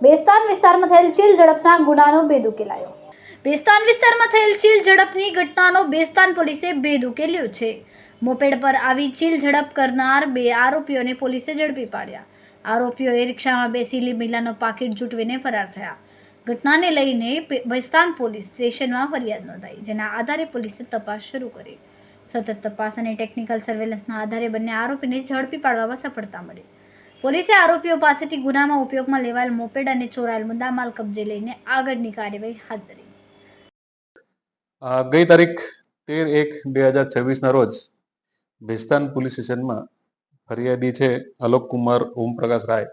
બેસ્તાન વિસ્તારમાં થયેલ ચીલ ઝડપના ગુનાનો ભેદ ઉકેલાયો બેસ્તાન વિસ્તારમાં થયેલ ચીલ ઝડપની ઘટનાનો બેસ્તાન પોલીસે ભેદ ઉકેલ્યો છે. મોપેડ પર આવી ચીલ ઝડપ કરનાર બે આરોપીઓને પોલીસે ઝડપી પાડ્યા. આરોપીઓએ રિક્ષામાં બેસેલી મહિલાનો પાકીટ જૂટવીને ફરાર થયા. ઘટનાને લઈને બેસ્તાન પોલીસ સ્ટેશનમાં ફરિયાદ નોંધાઈ, જેના આધારે પોલીસે તપાસ શરૂ કરી. સતત તપાસ અને ટેકનિકલ સર્વેલન્સના આધારે બંને આરોપીને ઝડપી પાડવામાં સફળતા મળી. પોલીસે આરોપીઓ પાસેથી ગુનામાં ઉપયોગમાં લેવાયેલ મોપેડ અને ચોરાયેલ મુદ્દામાલ કબજે લઈને આગળની કાર્યવાહી હાથ ધરી. ગઈ તારીખ તેર એક બે હજાર છવ્વીસના રોજ ભેસ્તાન પોલીસ સ્ટેશનમાં ફરિયાદી છે અલોક કુમાર ઓમપ્રકાશ રાય.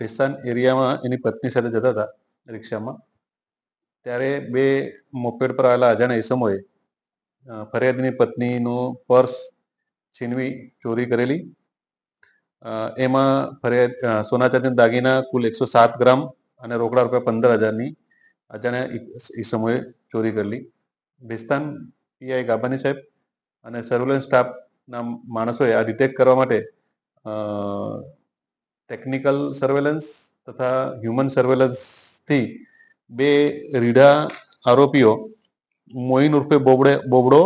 ભેસ્તાન એરિયામાં એની પત્ની સાથે જતા હતા રિક્ષામાં. ત્યારે બે મોપેડ પર આવેલા અજાણ્યા અ, ફરિયાદીની પત્નીનો પર્સ છીનવી, ચોરી કરેલી. એમાં ફરિયાદ સોના ચાંદીના દાગીના કુલ એકસો સાત ગ્રામ અને રોકડા રૂપિયા પંદર હજારની અજાણ્યા ઈસમોએ ચોરી કરેલી. ભેસ્તાન પીઆઈ ગાબાની સાહેબ અને સર્વેલન્સ સ્ટાફના માણસોએ આ ડિટેક્ટ કરવા માટે ટેકનિકલ સર્વેલન્સ તથા હ્યુમન સર્વેલન્સથી બે રીઢા આરોપીઓ મોઇન ઉર્ફે બોબડે, બોબડો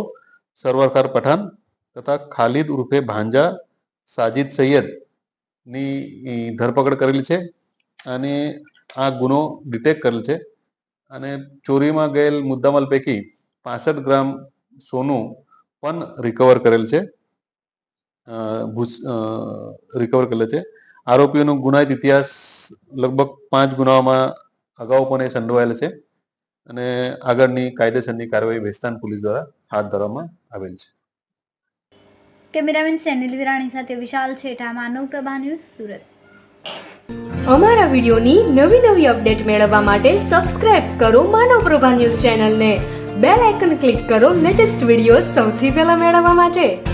સરવરખાર પઠાણ તથા ખાલિદ ઉર્ફે ભાંજા, સાજિદ સૈયદની ધરપકડ કરેલી છે અને આ ગુનો ડિટેક્ટ કરેલ છે. અને ચોરીમાં ગયેલ મુદ્દામાલ પૈકી પાસઠ ગ્રામ સોનું પણ રિકવર કરેલ છે. રિકવર કરેલ છે. આરોપીઓનો ગુનાહિત ઇતિહાસ લગભગ પાંચ ગુનાઓમાં અગાઉ પણ એ સંડોવાયેલ છે. અને આગળની કાયદેસરની કાર્યવાહી વેસ્તાન પોલીસ દ્વારા હાથ ધરવામાં આવેલ છે. કેમેરામેન સેનિલ વિરાણી સાથે વિશાલ છેઠા માનવ પ્રભા ન્યૂઝ સુરત. અમારા વિડિયોની નવી નવી અપડેટ મેળવવા માટે સબસ્ક્રાઇબ કરો માનવ પ્રભા ન્યૂઝ ચેનલને. બેલ આઇકન ક્લિક કરો લેટેસ્ટ વીડિયો સૌથી પહેલા મેળવવા માટે.